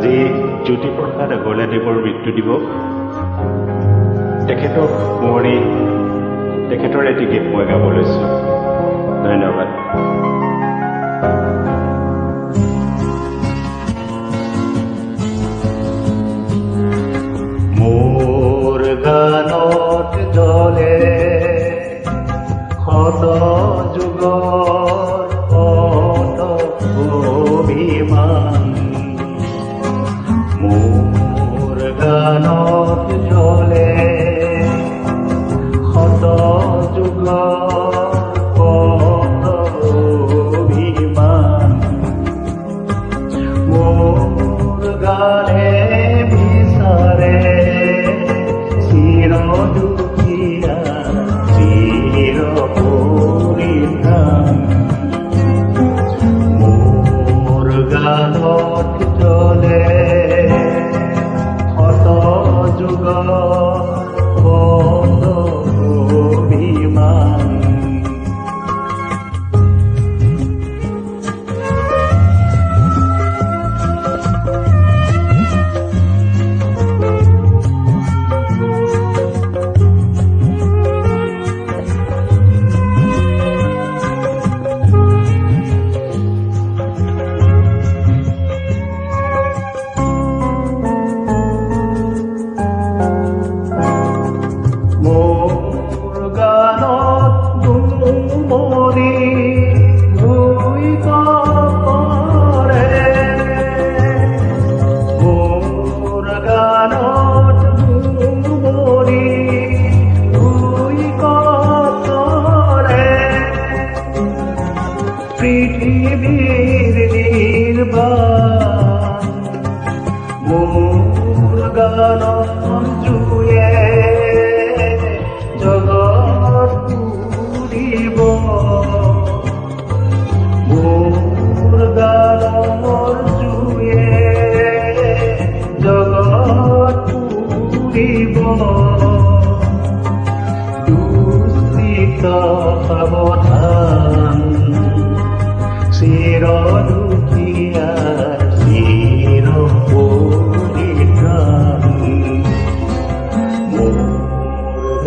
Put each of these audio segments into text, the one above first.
আজি জ্যোতিপ্ৰসাদ আগৰৱালাদেৱৰ মৃত্যু দিৱস। তেখেতক সোঁৱৰি তেখেতৰ এটি গীত মই গাব লৈছোঁ। ধন্যবাদ। পথ জলে শত যুগ পথ অভিমান। মোৰ গালে বিচাৰে love. পৃথিবী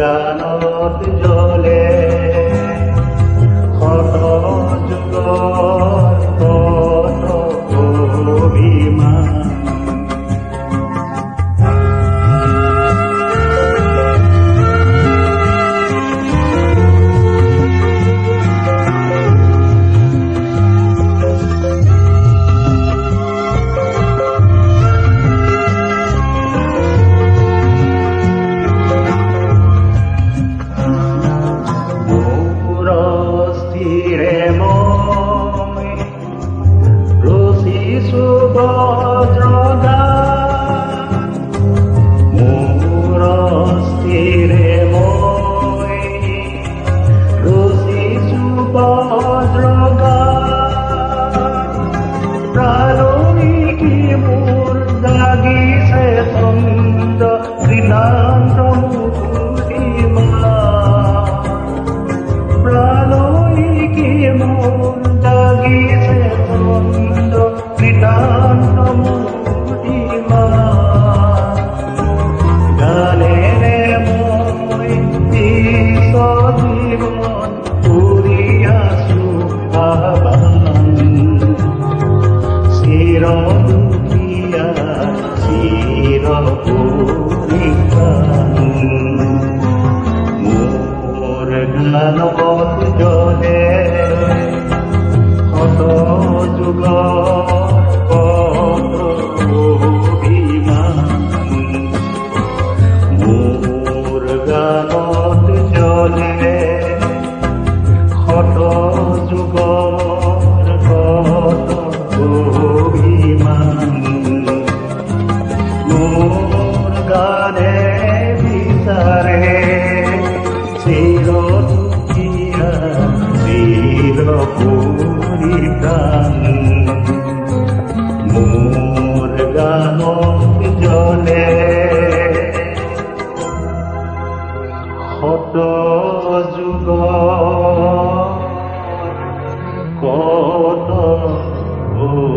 জানত জলে। hablando অভিমানী।